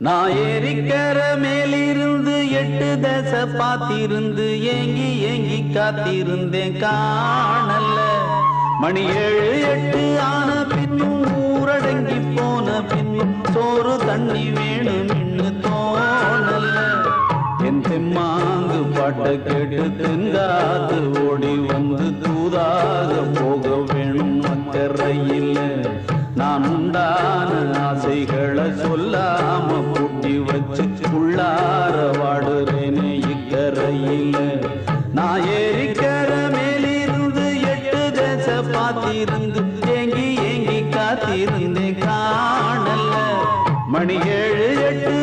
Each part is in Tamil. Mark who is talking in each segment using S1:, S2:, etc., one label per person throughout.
S1: நான் ஏரிக்கர மேலிருந்து எட்டு தச பாத்திருந்து ஏங்கி ஏங்கி காத்திருந்தேன் காணல மணி ஏழு எட்டு ஆன பின்னும் ஊரடங்கி போன பின்னும் சோறு தண்ணி வேணும் இன்னு தோணல என் தெம்மாங்கு பாட்ட கேட்டு தென்காத்து ஓடி வந்து தூதாக போக வேணும் அக்கறையில் நான் உண்டான ஆசைகளை சொல்லாம பூட்டி வச்சு உள்ளார வாடுறேனே இக்கரையில். நான் ஏரிக்கர மேலிருந்து எட்டு தேச பார்த்திருந்து ஏங்கி ஏங்கி காத்திருந்தேன் காணல மணி ஏழு எட்டு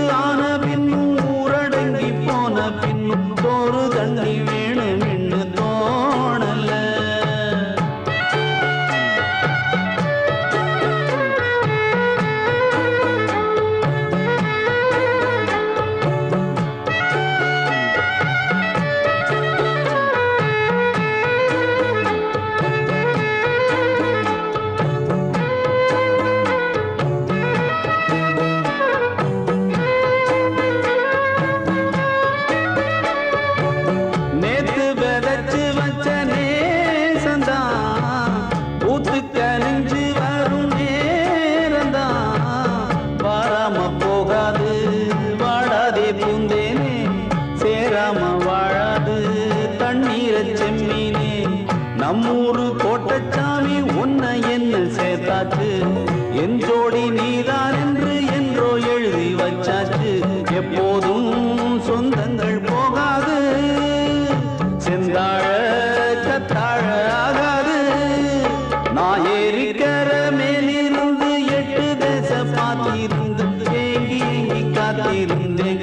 S1: செம்மீனே நம்மூரு கோட்டச்சாமி உன்னை என்ன சேர்த்தாச்சு. என் ஜோடி நீதான் என்று என்றோ எழுதி வச்சாச்சு. எப்போதும் சொந்தங்கள் போகாது. செந்தாழ கத்தாழ ஆகாது. நான் ஏறிக்கிற மேலிருந்து எட்டு தேச பார்த்திருந்து ஏங்கி ஏங்கி காத்திருந்தேன்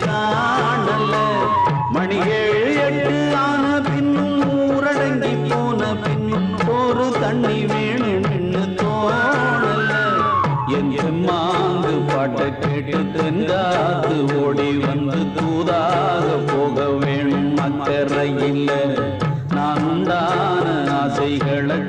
S1: தென்காத்து ஓடி வந்து தூதாக போக வேணும் அக்கறையில் நான் உண்டான ஆசைகளை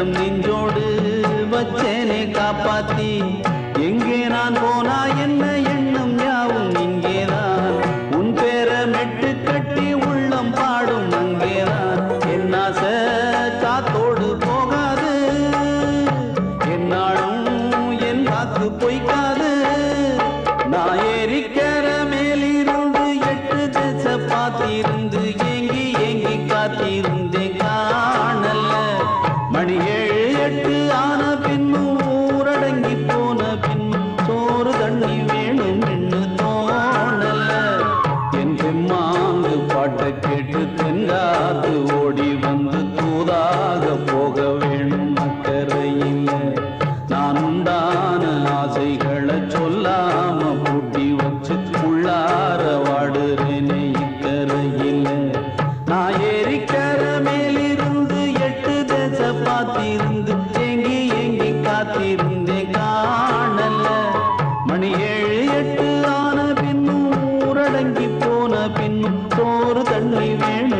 S1: வட்டம் நெஞ்சோடு வச்சேனே காப்பாத்தி. எங்கே நான் போனா என்ன ஒரு பாட்டை கேட்டு தெங்காது ஓடி வந்து தூதாக போக வேணும் அக்கறையில் நான் உண்டான ஆசைகளை சொல்லாம கூட்டி வச்சு உள்ளார வாடுறேனே இக்கரையில். நான் ஏரிக்கர மேலிருந்து எட்டு தேச பார்த்திருந்து எங்கி எங்கி காத்திருந்தேன் காணல. மணி ஏழு எட்டு சோறு தன்னை வேணும்.